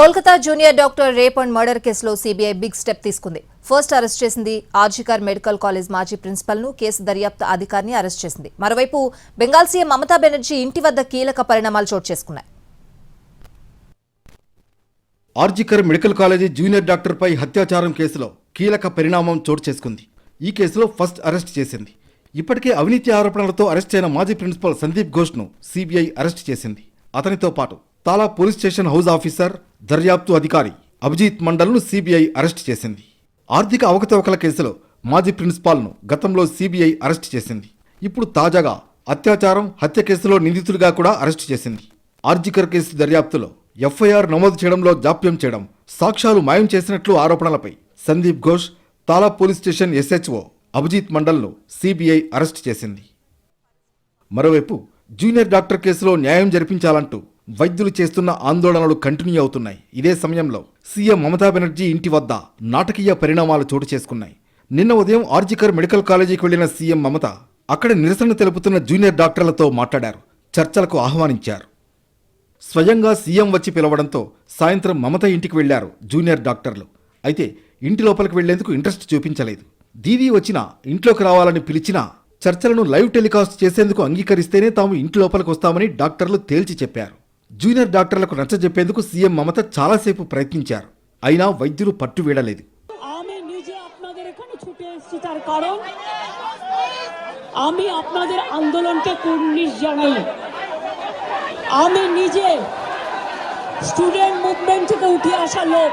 Kolkata junior doctor rape and murder కేసులో CBI big step తీసుకుంది. First arrest చేసింది RG Kar medical college మాజీ ప్రిన్సిపల్ను case దర్యాప్తు అధికారిని అరెస్ట్ చేసింది. మరోవైపు బెంగాల్ సీఎం మమతా బెనర్జీ ఇంటి వద్ద కీలక పరిణామాలు చోటు చేసుకున్నాయి. ఆర్జికర్ మెడికల్ కాలేజీ జూనియర్ డాక్టర్పై హత్యాచారం కేసులో కీలక పరిణామం చోటు చేసుకుంది. ఈ కేసులో ఫస్ట్ అరెస్ట్ చేసింది. ఇప్పటికే అవినీతి ఆరోపణలతో అరెస్ట్ అయిన మాజీ ప్రిన్సిపల్ సందీప్ ఘోష్ను సీబీఐ అరెస్ట్ చేసింది. అతనితో పాటు తాలా పోలీస్ స్టేషన్ హౌస్ ఆఫీసర్ దర్యాప్తు అధికారి అభిజిత్ మండల్ను సిబిఐ అరెస్ట్ చేసింది. ఆర్థిక అవకతవకల కేసులో మాజీ ప్రిన్సిపాల్ను గతంలో సిబిఐ అరెస్ట్ చేసింది. ఇప్పుడు తాజాగా అత్యాచారం హత్య కేసులో నిందితుడిగా కూడా అరెస్ట్ చేసింది. ఆర్జికర్ కేసు దర్యాప్తులో ఎఫ్ఐఆర్ నమోదు చేయడంలో జాప్యం చేయడం సాక్ష్యాలు మాయం చేసినట్లు ఆరోపణలపై Sandeep Ghosh Tala police station SHO Abhijit మండల్ను CBI arrest చేసింది. మరోవైపు జూనియర్ డాక్టర్ కేసులో న్యాయం జరిపించాలంటూ వైద్యులు చేస్తున్న ఆందోళనలు కంటిన్యూ అవుతున్నాయి. ఇదే సమయంలో సీఎం మమతా బెనర్జీ ఇంటి వద్ద నాటకీయ పరిణామాలు చోటు చేసుకున్నాయి. నిన్న ఉదయం ఆర్జికర్ మెడికల్ కాలేజీకి వెళ్ళిన సీఎం మమత అక్కడ నిరసన తెలుపుతున్న జూనియర్ డాక్టర్లతో మాట్లాడారు. చర్చలకు ఆహ్వానించారు. స్వయంగా సీఎం వచ్చి పిలవడంతో సాయంత్రం మమత ఇంటికి వెళ్ళారు జూనియర్ డాక్టర్లు. అయితే ఇంటి లోపలికి వెళ్ళేందుకు ఇంట్రెస్ట్ చూపించలేదు. దీదీ వచ్చినా ఇంట్లోకి రావాలని పిలిచినా చర్చలను లైవ్ టెలికాస్ట్ చేసేందుకు అంగీకరిస్తేనే తాము ఇంటి లోపలికి వస్తామని డాక్టర్లు తేల్చి చెప్పారు. జూనియర్ డాక్టర్లకు నచ్చజెప్పేందుకు సీఎం మమత చాలాసేపు ప్రయత్నించారు అయినా వైద్యులు పట్టు వీడలేదు আমি নিজে আপনাদের এখানে ছুটে এসেছি তার কারণ আমি আপনাদের আন্দোলনকে কুর্নিশ জানাই আমি নিজে স্টুডেন্ট মুভমেন্ট থেকে উঠে আসা লোক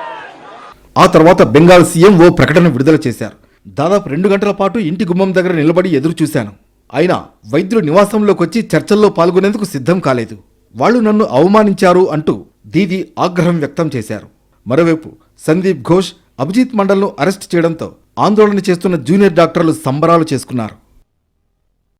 ఆ తర్వాత బెంగాల్ సీఎం ఓ ప్రకటన విడుదల చేశారు దాదాపు రెండు గంటల పాటు ఇంటి గుమ్మం దగ్గర నిలబడి ఎదురు చూశాను అయినా వైద్యులు నివాసంలోకి వచ్చి చర్చల్లో పాల్గొనేందుకు సిద్ధం కాలేదు వాళ్ళు నన్ను అవమానించారు అంటూ దీది ఆగ్రహం వ్యక్తం చేశారు. మరోవైపు సందీప్ ఘోష్ అభిజిత్ మండల్ను అరెస్ట్ చేయడంతో ఆందోళన చేస్తున్న జూనియర్ డాక్టర్లు సంబరాలు చేసుకున్నారు.